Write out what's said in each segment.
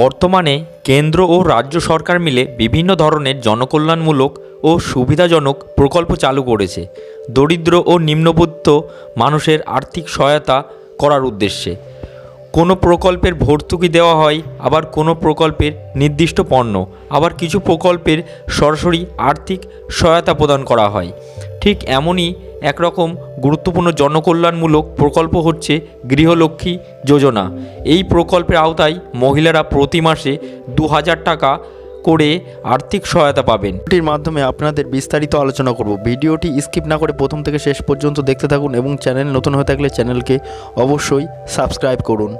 বর্তমানে কেন্দ্র ও রাজ্য সরকার মিলে বিভিন্ন ধরনের জনকল্যাণমূলক ও সুবিধাজনক প্রকল্প চালু করেছে। দরিদ্র ও নিম্নবিত্ত মানুষের আর্থিক সহায়তা করার উদ্দেশ্যে। কোনো প্রকল্পের ভর্তুকি দেওয়া হয়, আবার কোনো প্রকল্পের নির্দিষ্ট পণ্য, আবার কিছু প্রকল্পের সরাসরি আর্থিক সহায়তা প্রদান করা হয়। ঠিক এমনই একরকম গুরুত্বপূর্ণ জনকল্যাণমূলক প্রকল্প হচ্ছে গৃহলক্ষ্মী যোজনা। এই প্রকল্পের আওতায় মহিলারা প্রতি মাসে দু হাজার টাকা করে আর্থিক সহায়তা পাবেন। এটির মাধ্যমে আপনাদের বিস্তারিত আলোচনা করব। ভিডিওটি স্কিপ না করে প্রথম থেকে শেষ পর্যন্ত দেখতে থাকুন এবং চ্যানেল নতুন হয়ে থাকলে চ্যানেলকে অবশ্যই সাবস্ক্রাইব করুন।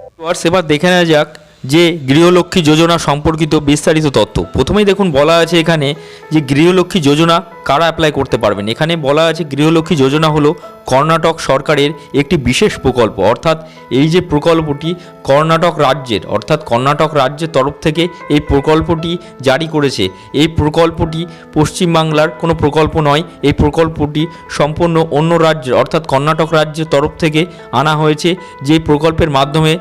এবার দেখে নেওয়া যাক যে গৃহলক্ষ্মী যোজনা সম্পর্কিত বিস্তারিত তথ্য। প্রথমেই দেখুন, বলা আছে এখানে যে গৃহলক্ষ্মী যোজনা কারা অ্যাপ্লাই করতে পারবেন। এখানে বলা আছে গৃহলক্ষ্মী যোজনা হলো কর্ণাটক সরকারের একটি বিশেষ প্রকল্প। অর্থাৎ এই যে প্রকল্পটি কর্ণাটক রাজ্যের, অর্থাৎ কর্ণাটক রাজ্যের তরফ থেকে এই প্রকল্পটি জারি করেছে। এই প্রকল্পটি পশ্চিমবাংলার কোনো প্রকল্প নয়, এই প্রকল্পটি সম্পূর্ণ অন্য রাজ্যের অর্থাৎ কর্ণাটক রাজ্যের তরফ থেকে আনা হয়েছে। যে প্রকল্পের মাধ্যমে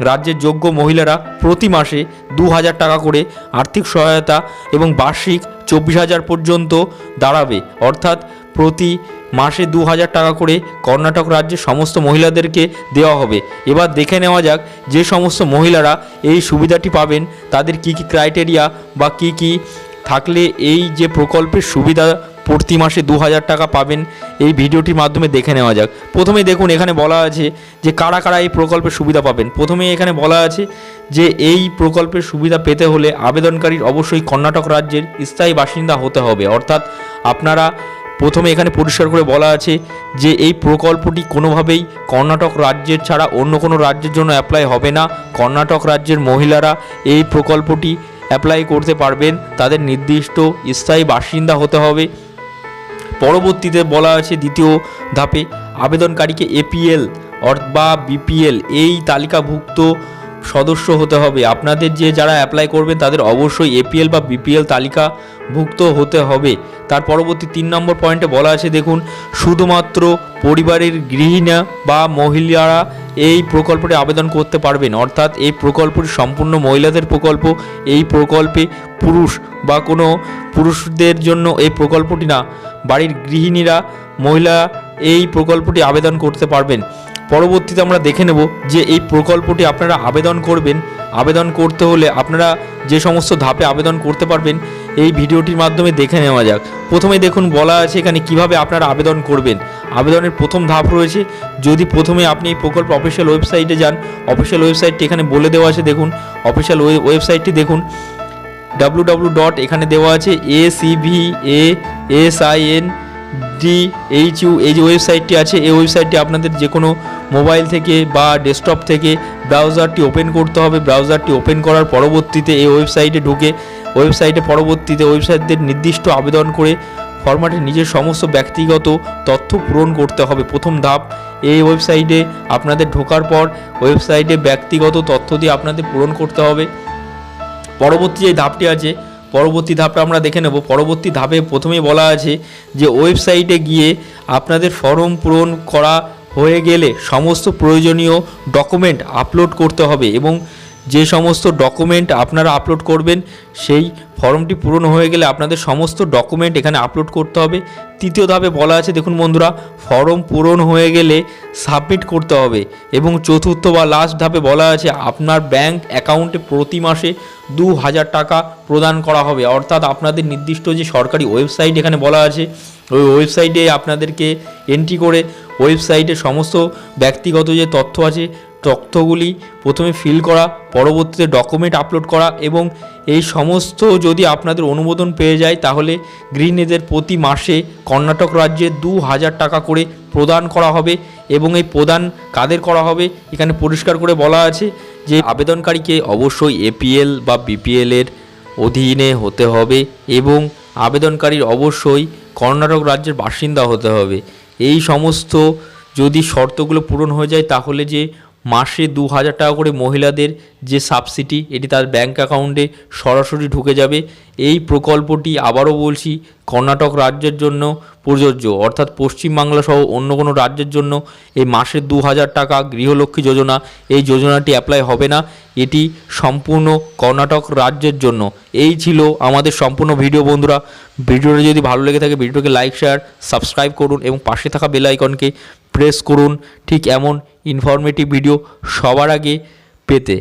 রাজ্যের যোগ্য মহিলারা প্রতি মাসে দু হাজার টাকা করে আর্থিক সহায়তা এবং বার্ষিক চব্বিশ হাজার পর্যন্ত দাঁড়াবে। অর্থাৎ প্রতি মাসে দু হাজার টাকা করে কর্ণাটক রাজ্যের সমস্ত মহিলাদেরকে দেওয়া হবে। এবার দেখে নেওয়া যাক যে সমস্ত মহিলারা এই সুবিধাটি পাবেন, তাদের কি কি ক্রাইটেরিয়া বা কি কি থাকলে এই যে প্রকল্পের সুবিধা প্রতি মাসে দু হাজার টাকা পাবেন। এই ভিডিওটির মাধ্যমে দেখে নেওয়া যাক। প্রথমেই দেখুন, এখানে বলা আছে যে কারা কারা এই প্রকল্পের সুবিধা পাবেন। প্রথমেই এখানে বলা আছে যে এই প্রকল্পের সুবিধা পেতে হলে আবেদনকারীর অবশ্যই কর্ণাটক রাজ্যের স্থায়ী বাসিন্দা হতে হবে। অর্থাৎ আপনারা প্রথমে এখানে পরিষ্কার করে বলা আছে যে এই প্রকল্পটি কোনোভাবেই কর্ণাটক রাজ্যের ছাড়া অন্য কোনো রাজ্যের জন্য অ্যাপ্লাই হবে না। কর্ণাটক রাজ্যের মহিলারা এই প্রকল্পটি অ্যাপ্লাই করতে পারবেন। তাদের নির্দিষ্ট স্থায়ী বাসিন্দা হতে হবে। পরবর্তীতে বলা আছে দ্বিতীয় ধাপে আবেদনকারীকে এপিএল বা বিপিএল এই তালিকাভুক্ত সদস্য হতে হবে। আপনাদের যে যারা অ্যাপ্লাই করবেন তাদের অবশ্যই এপিএল বা বিপিএল তালিকাভুক্ত হতে হবে। তার পরবর্তী তিন নম্বর পয়েন্টে বলা আছে, দেখুন, শুধুমাত্র পরিবারের গৃহিণী বা মহিলারা এই প্রকল্পটি আবেদন করতে পারবেন। অর্থাৎ এই প্রকল্পটি সম্পূর্ণ মহিলাদের প্রকল্প। এই প্রকল্পে পুরুষ বা কোনো পুরুষদের জন্য এই প্রকল্পটি না, বাড়ির গৃহিণীরা, মহিলা এই প্রকল্পটি আবেদন করতে পারবেন। পরবর্তীতে আমরা দেখে নেব যে এই প্রকল্পটি আপনারা আবেদন করবেন। আবেদন করতে হলে আপনারা যে সমস্ত ধাপে আবেদন করতে পারবেন, এই ভিডিওটির মাধ্যমে দেখে নেওয়া যাক। প্রথমে দেখুন বলা আছে এখানে কীভাবে আপনারা আবেদন করবেন। আবেদনের প্রথম ধাপ রয়েছে। যদি প্রথমে আপনি এই প্রকল্প অফিসিয়াল ওয়েবসাইটে যান অফিসিয়াল ওয়েবসাইটটি এখানে বলে দেওয়া আছে, দেখুন। অফিসিয়াল ওয়েবসাইটটি দেখুন ডাব্লু ডাব্লু ডট এখানে দেওয়া আছে A CV A S I N D H U এই যে ওয়েবসাইটটি আছে, এই ওয়েবসাইটটি আপনাদের যে কোনো মোবাইল থেকে বা ডেস্কটপ থেকে ব্রাউজারটি ওপেন করতে হবে। ব্রাউজারটি ওপেন করার পরবর্তীতে এই ওয়েবসাইটে ঢুকে ওয়েবসাইটে পরবর্তীতে ওয়েবসাইটদের নির্দিষ্ট আবেদন করে ফরম্যাটে নিজের সমস্ত ব্যক্তিগত তথ্য পূরণ করতে হবে। প্রথম ধাপ, এই ওয়েবসাইটে আপনাদের ঢোকার পর ওয়েবসাইটে ব্যক্তিগত তথ্য দিয়ে আপনাদের পূরণ করতে হবে। পরবর্তী যে ধাপটি আছে, পরবর্তী ধাপটা আমরা দেখে নেব। পরবর্তী ধাপে প্রথমেই বলা আছে যে ওয়েবসাইটে গিয়ে আপনাদের ফর্ম পূরণ করা হয়ে গেলে সমস্ত প্রয়োজনীয় ডকুমেন্ট আপলোড করতে হবে এবং যে সমস্ত ডকুমেন্ট আপনারা আপলোড করবেন, সেই ফর্মটি পূরণ হয়ে গেলে আপনাদের সমস্ত ডকুমেন্ট এখানে আপলোড করতে হবে। তৃতীয় ধাপে বলা আছে, দেখুন বন্ধুরা ফর্ম পূরণ হয়ে গেলে সাবমিট করতে হবে এবং চতুর্থ বা লাস্ট ধাপে বলা আছে, আপনার ব্যাংক অ্যাকাউন্টে প্রতি মাসে দু হাজার টাকা প্রদান করা হবে। অর্থাৎ আপনাদের নির্দিষ্ট যে সরকারি ওয়েবসাইট এখানে বলা আছে, ওই ওয়েবসাইটে আপনাদেরকে এন্ট্রি করে ওয়েবসাইটে সমস্ত ব্যক্তিগত যে তথ্য আছে তথ্যগুলি প্রথমে ফিল করা, পরবর্তীতে ডকুমেন্ট আপলোড করা এবং এই সমস্ত যদি আপনাদের অনুমোদন পেয়ে যায় তাহলে গৃহিণীদের প্রতি মাসে কর্ণাটক রাজ্যে দু হাজার টাকা করে প্রদান করা হবে এবং এই প্রদান কাদের করা হবে এখানে পরিষ্কার করে বলা আছে যে আবেদনকারীকে অবশ্যই এপিএল বা বিপিএল এর অধীনে হতে হবে এবং আবেদনকারীর অবশ্যই কর্ণাটক রাজ্যের বাসিন্দা হতে হবে। এই সমস্ত যদি শর্তগুলো পূরণ হয়ে যায় তাহলে যে মাসে দু হাজার টাকা করে মহিলাদের যে সাবসিডি এটি তার ব্যাঙ্ক অ্যাকাউন্টে সরাসরি ঢুকে যাবে। এই প্রকল্পটি আবারও বলছি, কর্ণাটক রাজ্যের জন্য প্রযোজ্য। অর্থাৎ পশ্চিমবাংলা সহ অন্য কোনো রাজ্যের জন্য এই মাসে দু হাজার টাকা গৃহলক্ষ্মী যোজনা, এই যোজনাটি অ্যাপ্লাই হবে না। এটি সম্পূর্ণ কর্ণাটক রাজ্যের জন্য। এই ছিল আমাদের সম্পূর্ণ ভিডিও বন্ধুরা। ভিডিওটা যদি ভালো লেগে থাকে ভিডিওকে লাইক শেয়ার সাবস্ক্রাইব করুন এবং পাশে থাকা বেল আইকনকে প্রেস করুন। ঠিক এমন ইনফরমেটিভ ভিডিও সবার আগে পেতে।